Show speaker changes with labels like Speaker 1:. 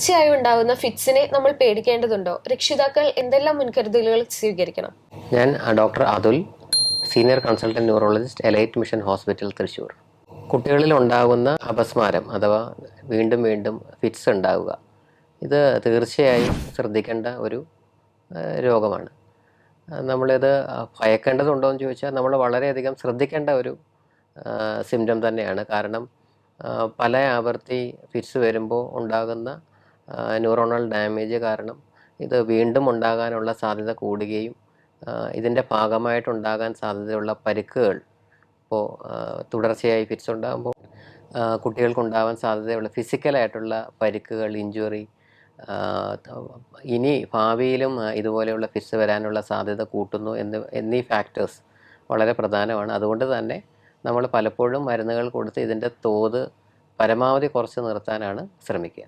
Speaker 1: തുടർച്ചയായി ഉണ്ടാകുന്ന ഫിറ്റ്സിനെ നമ്മൾ പേടിക്കേണ്ടതുണ്ടോ? രക്ഷിതാക്കൾ എന്തെല്ലാം മുൻകരുതലുകൾ സ്വീകരിക്കണം?
Speaker 2: ഞാൻ doctor Atul senior consultant neurologist elite mission hospital Thrissur. കുട്ടികളിൽ ഉണ്ടാകുന്ന അപസ്മാരം അഥവാ വീണ്ടും വീണ്ടും ഫിറ്റ്സ് ഉണ്ടാവുക ഇത് തീർച്ചയായും ശ്രദ്ധിക്കേണ്ട ഒരു രോഗമാണ്. നമ്മളിത് ഭയക്കേണ്ടതുണ്ടോ എന്ന് ചോദിച്ചാൽ നമ്മൾ വളരെയധികം ശ്രദ്ധിക്കേണ്ട ഒരു സിംറ്റം തന്നെയാണ്. കാരണം പല ആവർത്തി ഫിറ്റ്സ് വരുമ്പോൾ ഉണ്ടാകുന്ന ന്യൂറോണൽ ഡാമേജ് കാരണം ഇത് വീണ്ടും ഉണ്ടാകാനുള്ള സാധ്യത കൂടുകയും ഇതിന്റെ ഭാഗമായിട്ടുണ്ടാകാൻ സാധ്യതയുള്ള പരിക്കുകൾ ഇപ്പോൾ തുടർച്ചയായി ഫിറ്റ്സ് ഉണ്ടാകുമ്പോൾ കുട്ടികൾക്കുണ്ടാവാൻ സാധ്യതയുള്ള ഫിസിക്കലായിട്ടുള്ള പരിക്കുകൾ ഇഞ്ചുറി ഇനി ഭാവിയിലും ഇതുപോലെയുള്ള ഫിറ്റ്സ് വരാനുള്ള സാധ്യത കൂട്ടുന്നു എന്ന് എന്നീ ഫാക്ടേഴ്സ് വളരെ പ്രധാനമാണ്. അതുകൊണ്ട് തന്നെ നമ്മൾ പലപ്പോഴും മരുന്നുകൾ കൊടുത്ത് ഇതിന്റെ തോത് പരമാവധി കുറച്ച് നിർത്താനാണ് ശ്രമിക്കുക.